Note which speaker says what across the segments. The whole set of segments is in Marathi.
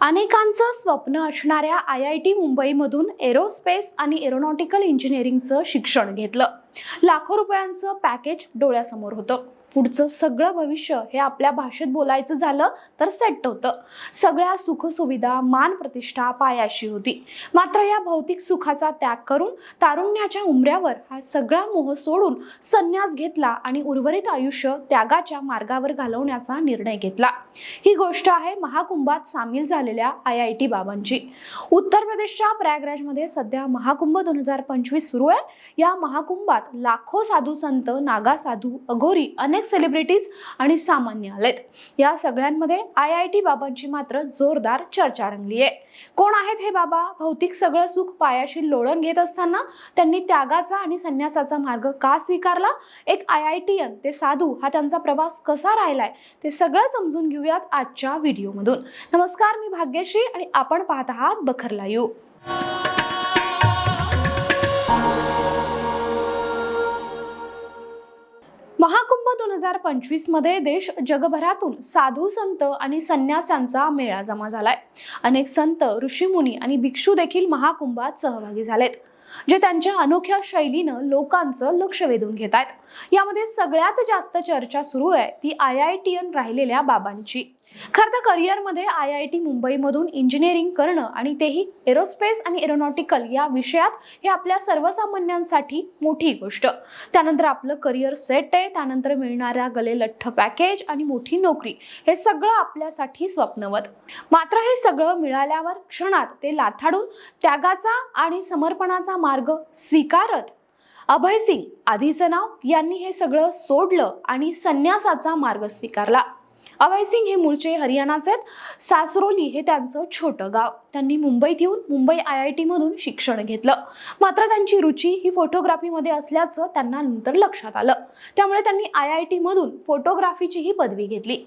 Speaker 1: अनेकांचं स्वप्न असणाऱ्या आय आय टी मुंबईमधून एरोस्पेस आणि एरोनॉटिकल इंजिनिअरिंगचं शिक्षण घेतलं. लाखो रुपयांचं पॅकेज डोळ्यासमोर होतं. पुढचं सगळं भविष्य हे आपल्या भाषेत बोलायचं झालं तर सेट होतं. सगळ्या सुखसुविधा मान प्रतिष्ठा पायाशी होती. मात्र या भौतिक सुखाचा त्याग करून तारुण्याच्या उमऱ्यावर हा सगळा मोह सोडून संन्यास घेतला आणि उर्वरित आयुष्य त्यागाच्या मार्गावर घालवण्याचा निर्णय घेतला. ही गोष्ट आहे महाकुंभात सामील झालेल्या आय आय टी बाबांची. उत्तर प्रदेशच्या प्रयागराजमध्ये सध्या महाकुंभ दोन हजार पंचवीस सुरू आहे. या महाकुंभात लाखो साधू संत नागा साधू अघोरी अनेक सेलिब्रिटीज आणि सामान्य आलेत. या सगळ्यांमध्ये आय आय टी बाबांची मात्र जोरदार चर्चा रंगली आहे कोण आहेत हे बाबा? भौतिक सगळं सुख पायाशी लोळण घेत असताना त्यांनी त्यागाचा आणि संन्यासाचा मार्ग का स्वीकारला? एक आय आय टी एन ते साधू हा त्यांचा प्रवास कसा राहिलाय? ते सगळं समजून घेऊयात आजच्या व्हिडिओमधून. नमस्कार मी भाग्यश्री आणि आपण पाहत आहात बखरला लाईव्ह. महाकुंभ दोन हजार पंचवीसमध्ये देश जगभरातून साधू संत आणि संन्यासांचा मेळा जमा झालाय. अनेक संत ऋषीमुनी आणि भिक्षू देखील महाकुंभात सहभागी झालेत. जे त्यांच्या अनोख्या शैलीनं लोकांचं लक्ष वेधून घेत आहेत यामध्ये सगळ्यात जास्त चर्चा सुरू आहे ती आय आय टी एन राहिलेल्या बाबांची. खरं तर करिअरमध्ये आय आय टी मुंबईमधून इंजिनिअरिंग करणं आणि तेही एरोस्पेस आणि एरोनॉटिकल या विषयात हे आपल्या सर्वसामान्यांसाठी मोठी गोष्ट. त्यानंतर आपलं करिअर सेट आहे त्यानंतर मिळणाऱ्या गले लठ्ठ पॅकेज आणि मोठी नोकरी हे सगळं आपल्यासाठी स्वप्नवत. मात्र हे सगळं मिळाल्यावर क्षणात ते लाथाडून त्यागाचा आणि समर्पणाचा मार्ग स्वीकारत. अभय सिंग आधीचं नाव यांनी हे सगळं सोडलं आणि संन्यासाचा मार्ग स्वीकारला. अभय सिंग हे मूळचे हरियाणाचे आहेत. सासरोली हे त्यांचं छोटं गाव. त्यांनी मुंबईत येऊन मुंबई आय आय टीमधून शिक्षण घेतलं. मात्र त्यांची रुची ही फोटोग्राफीमध्ये असल्याचं त्यांना नंतर लक्षात आलं. त्यामुळे त्यांनी आय आय टीमधून फोटोग्राफीची ही पदवी घेतली.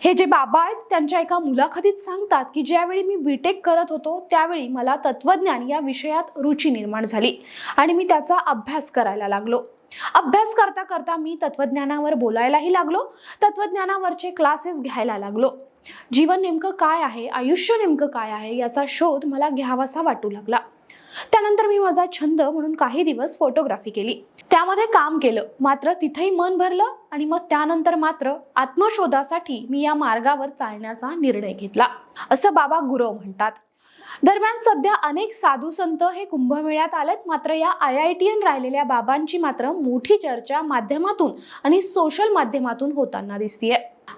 Speaker 1: हे जे बाबा आहेत त्यांच्या एका मुलाखतीत सांगतात की ज्यावेळी मी बीटेक करत होतो त्यावेळी मला तत्वज्ञान या विषयात रुची निर्माण झाली आणि मी त्याचा अभ्यास करायला लागलो. अभ्यास करता करता मी तत्वज्ञानावर बोलायलाही लागलो तत्वज्ञानावरचे क्लासेस घ्यायला लागलो. जीवन नेमकं काय आहे आयुष्य नेमकं काय आहे याचा शोध मला घ्यावासा वाटू लागला. त्यानंतर मी माझा छंद म्हणून काही दिवस फोटोग्राफी केली. त्यामध्ये काम केलं. मात्र तिथेही मन भरलं आणि मग त्यानंतर मात्र आत्मशोधासाठी मी या मार्गावर चालण्याचा निर्णय घेतला. असं बाबा गुरव म्हणतात. दरम्यान सध्या अनेक साधू संत हे कुंभमेळ्यात आलेत. मात्र या आय आय टी एन राहिलेल्या बाबांची मात्र मोठी चर्चा माध्यमातून आणि सोशल माध्यमातून होताना दिसतीये.